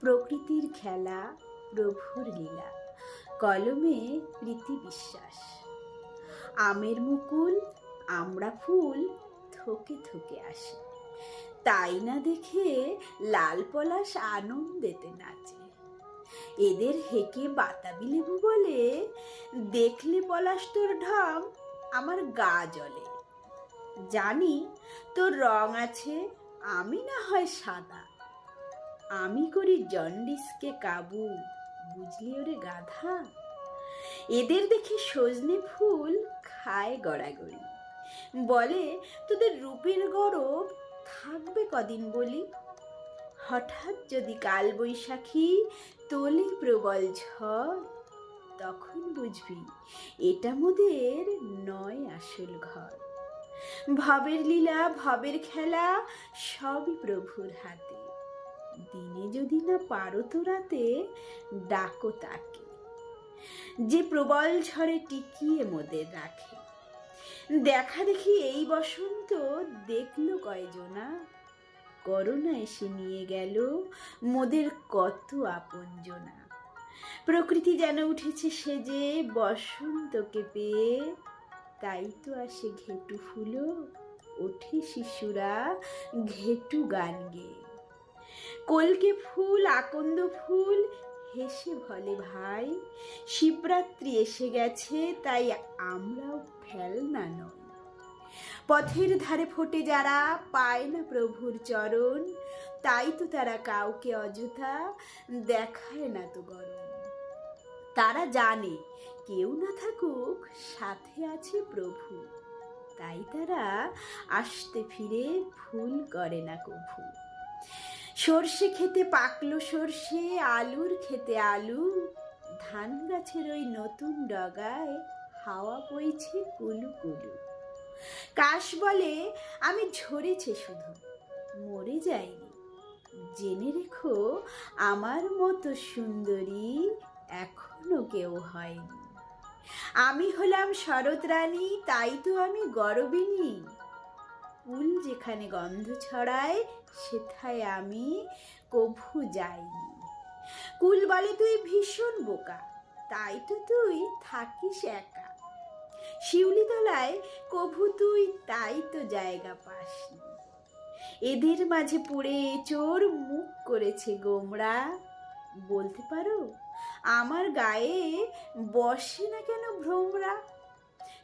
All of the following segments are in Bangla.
প্রকৃতির খেলা, প্রভুর লীলা, কলমে রীতি বিশ্বাস। আমের মুকুল, আমরা ফুল থকে থকে আসে। তাই না দেখে লাল পলাশ আনন্দেতে নাচে। এদের হেকে বাতাবি লেবু বলে, দেখলে পলাশ তোর ঢং, আমার গা জ্বলে। জানি তোর রং আছে, আমি না হয় সাদা। আমি করি জন্ডিসকে কাবু, বুঝলি ওরে গাধা? এদের দেখে সজনে ফুল খায় গড়াগড়ি। বলে, তোদের রূপের গরব থাকবে কদিন বলি? হঠাৎ যদি কাল বৈশাখী তোলে প্রবল ঝড়, তখন বুঝবি এটা মোদের নয় আসল ঘর। ভবের লীলা, ভবের খেলা সবই প্রভুর হাতে। দিনে যদি না পারো রাতে, ডাকো তাকে। যে প্রবল ঝড়ে টিকিয়ে মোদের রাখে। দেখা দেখি এই বসন্ত দেখল কয়জনা। করোনা এসে নিয়ে গেল মোদের কত আপনজনা। প্রকৃতি যেন উঠেছে সেজে বসন্তকে পেয়ে, তাই তো আসে ঘেটু ফুলো ওঠে শিশুরা ঘেটু গান গেয়ে। কলকে ফুল, আকন্দ ফুল, হেসে বলে ভাই। শিবরাত্রি এসে গেছে, তাই আমরাও ফেলনা নই। পথের ধারে ফোটে যারা, পায় না প্রভুর চরণ। তাই তো তারা কাউকে অযথা দেখায় না তো গরম তারা জানে, কেউ না থাকুক, সাথে আছে প্রভু। তাই তারা আসতে ফিরে, ভুল করে না কভু। সর্ষে খেতে পাকলো সর্ষে, আলুর খেতে আলু। ধান গাছের ওই নতুন ডগায় হাওয়া বইছে কুলু কুলু। কাশ বলে, আমি ঝরেছে শুধু, মরে যাইনি। জেনে রেখো, আমার মতো সুন্দরী এখনও কেউ হয়নি। আমি হলাম শরৎ রানী, তাই তো আমি গরবিনী। ফুল যেখানে গন্ধ ছড়ায়, সেথায় আমি কভু যাইনি। কুল বলে, তুই ভীষণ বোকা, তাই তো তুই থাকিস একা। শিউলিতলায় কভু তুই, তাই তো জায়গা পাসনি। এদের মাঝে পড়ে চোর মুখ করেছে গোমরা। বলতে পারো, আমার গায়ে বসে না কেন ভ্রমরা?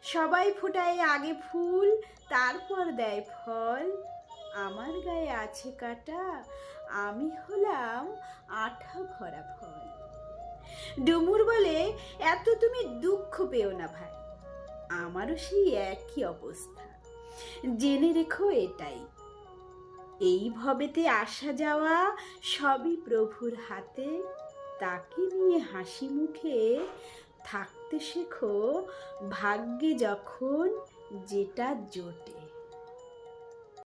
সবাই ফোটায় আগে ফুল, তারপর দেয় ফল। আমার গায়ে আছে কাটা, আমি হলাম আঠা ভরা ফল। ডুমুর বলে, এত তুমি দুঃখ পেও না ভাই। আমারও সেই একই অবস্থা। জেনে রেখো এটাই। এই ভবেতে আসা যাওয়া সবই প্রভুর হাতে। তাকে নিয়ে হাসি মুখে থাকতে শেখো ভাগ্যে যখন যেটা জোটে।